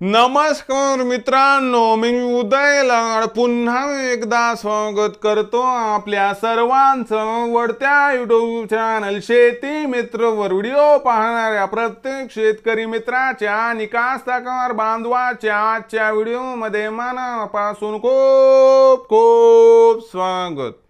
नमस्कार मित्रांनो मी उदय लाड पुन्हा एकदा स्वागत करतो आपल्या सर्वांचं वडत्या युट्यूब चॅनल शेती मित्रवर. व्हिडिओ पाहणाऱ्या प्रत्येक शेतकरी मित्राच्या आणि बांधवाच्या आजच्या व्हिडिओमध्ये मनापासून खूप खूप स्वागत.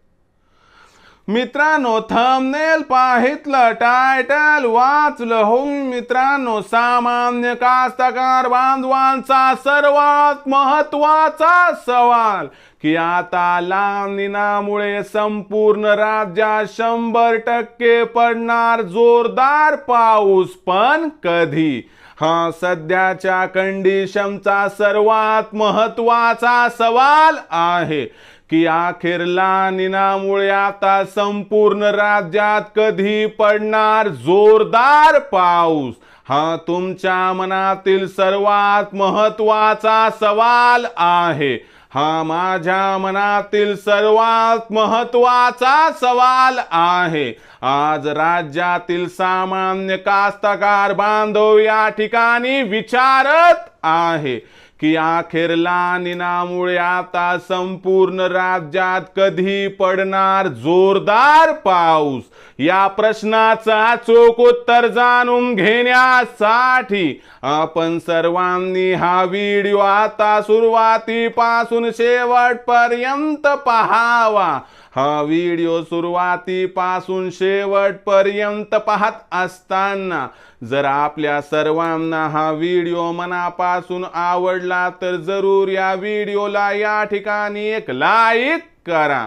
मित्रांनो थंबनेल पाहितलं टायटल वाचलं. हो मित्रांनो सामान्य कास्तकार बांधवांचा सर्वात महत्त्वाचा सवाल की आता लांबणीनामुळे संपूर्ण राज्यात शंभर टक्के पडणार जोरदार पाऊस पण कधी? हा सध्याच्या कंडिशनचा सर्वात महत्त्वाचा सवाल आहे की अखेर लानिनामुळे आता संपूर्ण राज्यात कधी पडणार जोरदार पाऊस? हा तुमच्या मनातील सर्वात महत्त्वाचा सवाल आहे. हा माझ्या मनातील सर्वात महत्त्वाचा सवाल आहे. आज राज्यातील सामान्य कास्तकार बांधव या ठिकाणी विचारत आहे. की अखेरला निनामुळे आता संपूर्ण राज्यात कधी पडणार जोरदार पाऊस? या प्रश्नाचा चोख उत्तर जाणून घेण्यासाठी आपण सर्वांनी हा व्हिडिओ आता सुरुवातीपासून शेवटपर्यंत पहावा. हा व्हिडिओ सुरुवातीपासून शेवटपर्यंत पाहत असताना जर आपल्या सर्वांना हा व्हिडिओ मनापासून आवडला तर जरूर या व्हिडिओला या ठिकाणी एक लाईक करा.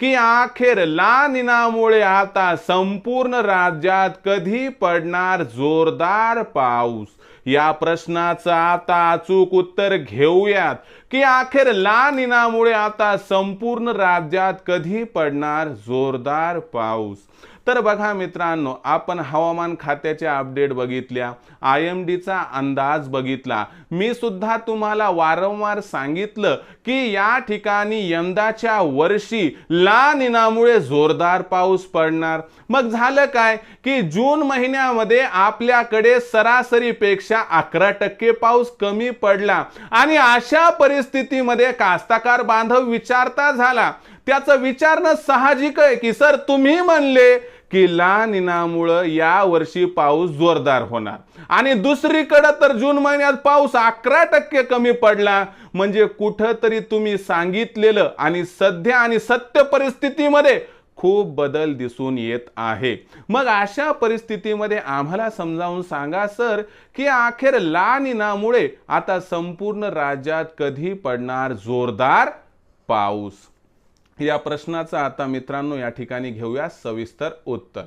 की अखेर लानिनामुळे आता संपूर्ण राज्यात कधी पडणार जोरदार पाऊस? या प्रश्नाचं आता अचूक उत्तर घेऊयात. की अखेर लानिनामुळे आता संपूर्ण राज्यात कधी पडणार जोरदार पाऊस? तर बघा मित्रांनो आपण हवामान खात्याच्या अपडेट बघितल्या आय एम डीचा अंदाज बघितला. मी सुद्धा तुम्हाला वारंवार सांगितलं की या ठिकाणी यंदाच्या वर्षी ला निनामुळे जोरदार पाऊस पडणार. मग झालं काय की जून महिन्यामध्ये आपल्याकडे सरासरीपेक्षा अकरा टक्के पाऊस कमी पडला आणि अशा परिस्थितीमध्ये कास्ताकार बांधव विचारता झाला. त्याचं विचारणं साहजिक आहे की सर तुम्ही म्हणले की ला निनामुळं या वर्षी पाऊस जोरदार होणार. आणि दुसरीकडं तर जून महिन्यात पाऊस अकरा टक्के कमी पडला. म्हणजे कुठंतरी तुम्ही सांगितलेलं आणि सध्या आणि सत्य परिस्थितीमध्ये खूप बदल दिसून येत आहे. मग अशा परिस्थितीमध्ये आम्हाला समजावून सांगा सर की अखेर ला निनामुळे आता संपूर्ण राज्यात कधी पडणार जोरदार पाऊस? या प्रश्नाचं आता मित्रांनो या ठिकाणी घेऊया सविस्तर उत्तर.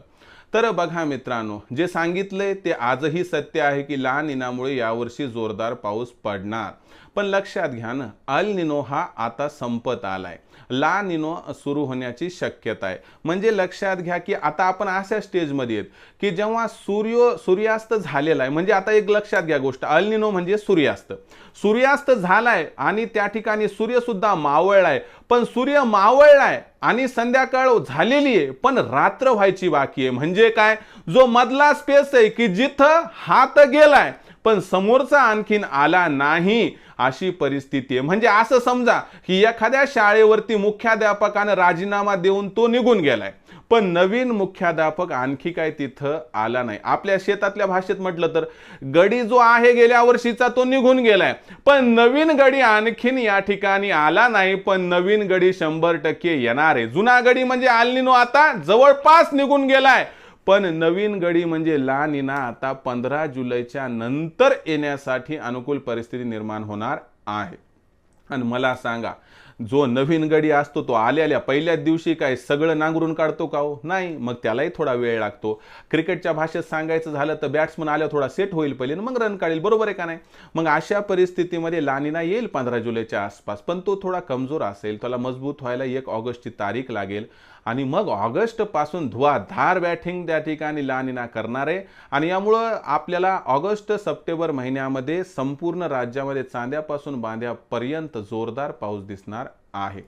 तर बघा मित्रांनो जे सांगितलंय ते आजही सत्य आहे की लहान निनामुळे यावर्षी जोरदार पाऊस पडणार. पण लक्षात घ्या ना अल निनो हा आता संपत आलाय. ला निनो सुरू होण्याची शक्यता आहे. म्हणजे लक्षात घ्या की आता आपण अशा स्टेजमध्ये आहेत की जेव्हा सूर्य सूर्यास्त झालेला आहे म्हणजे आता एक लक्षात घ्या गोष्ट अल निनो म्हणजे सूर्यास्त. सूर्यास्त झालाय आणि त्या ठिकाणी सूर्यसुद्धा मावळलाय. पण सूर्य मावळलाय आणि संध्याकाळ झालेली आहे पण रात्र व्हायची बाकी आहे. म्हणजे काय? जो मधला स्पेस आहे की जिथं हात गेलाय पण समोरचा आणखीन आला नाही अशी परिस्थिती आहे. म्हणजे असं समजा की एखाद्या शाळेवरती मुख्याध्यापकानं राजीनामा देऊन तो निघून गेलाय. पण नवीन मुख्याध्यापक आणखी काय तिथं आला नाही. आपल्या शेतातल्या भाषेत म्हटलं तर गडी जो आहे गेल्या वर्षीचा तो निघून गेलाय. पण नवीन गडी आणखीन या ठिकाणी आला नाही पण नवीन गडी शंभर टक्के येणार आहे. जुना गडी म्हणजे आलनीनो आता जवळपास निघून गेलाय. पण नवीन गडी म्हणजे ला निना आता पंधरा जुलैच्या नंतर येण्यासाठी अनुकूल परिस्थिती निर्माण होणार आहे. आणि मला सांगा जो नवीन गडी असतो तो आल्याल्या पहिल्याच दिवशी काय सगळं नांगरून काढतो का हो? नाही मग त्यालाही थोडा वेळ लागतो. क्रिकेटच्या भाषेत सांगायचं झालं तर बॅट्समन आल्यावर थोडा सेट होईल पहिले मग रन काढेल. बरोबर आहे का नाही? मग अशा परिस्थितीमध्ये लानिना येईल पंधरा जुलैच्या आसपास पण तो थोडा कमजोर असेल त्याला मजबूत व्हायला एक ऑगस्टची तारीख लागेल. आणि मग ऑगस्टपासून धुवाधार बॅटिंग त्या ठिकाणी लानिना करणार. आहे आणि यामुळं आपल्याला ऑगस्ट सप्टेंबर महिन्यामध्ये संपूर्ण राज्यामध्ये चांद्यापासून बांध्यापर्यंत जोरदार पाऊस दिसणार आहे.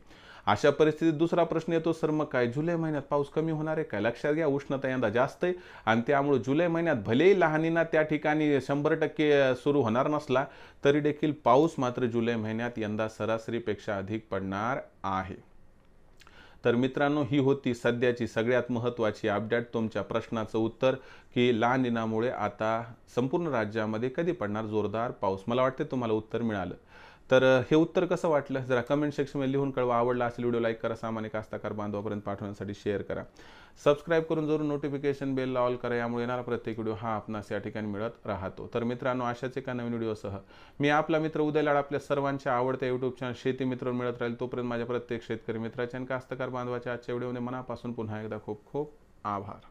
अशा परिस्थितीत दुसरा प्रश्न येतो सर मग काय जुलै महिन्यात पाऊस कमी होणार आहे? काय लक्षात घ्या उष्णता यंदा जास्त आहे. आणि त्यामुळे जुलै महिन्यात भलेही लहानीना त्या ठिकाणी शंभर टक्के सुरू होणार नसला तरी देखील पाऊस मात्र जुलै महिन्यात यंदा सरासरीपेक्षा अधिक पडणार आहे. तर मित्रांनो ही होती सध्याची सगळ्यात महत्त्वाची अपडेट. तुमच्या प्रश्नाचं उत्तर की लहान दिनामुळे आता संपूर्ण राज्यामध्ये कधी पडणार जोरदार पाऊस? मला वाटते तुम्हाला उत्तर मिळालं. तर हे उत्तर कसं वाटलं? जरा कमेंट सेक्शनमध्ये लिहून कळवा. आवडला असेल व्हिडिओ लाईक करा. सामान्य कास्ताकार बांधवापर्यंत पाठवण्यासाठी शेअर करा. सबस्क्राईब करून जरूर नोटिफिकेशन बेल ऑल करा. यामुळे येणारा प्रत्येक व्हिडिओ हा आपणास या ठिकाणी मिळत राहतो. तर मित्रांनो अशाच एका नवीन व्हिडिओसह मी आपला मित्र उदय लाड आपल्या सर्वांच्या आवडत्या युट्यूब चॅनल शेती मित्र मिळत राहील. तोपर्यंत माझ्या प्रत्येक शेतकरी मित्राच्या आणि कास्तकार बांधवाच्या आजच्या व्हिडिओमध्ये मनापासून पुन्हा एकदा खूप खूप आभार.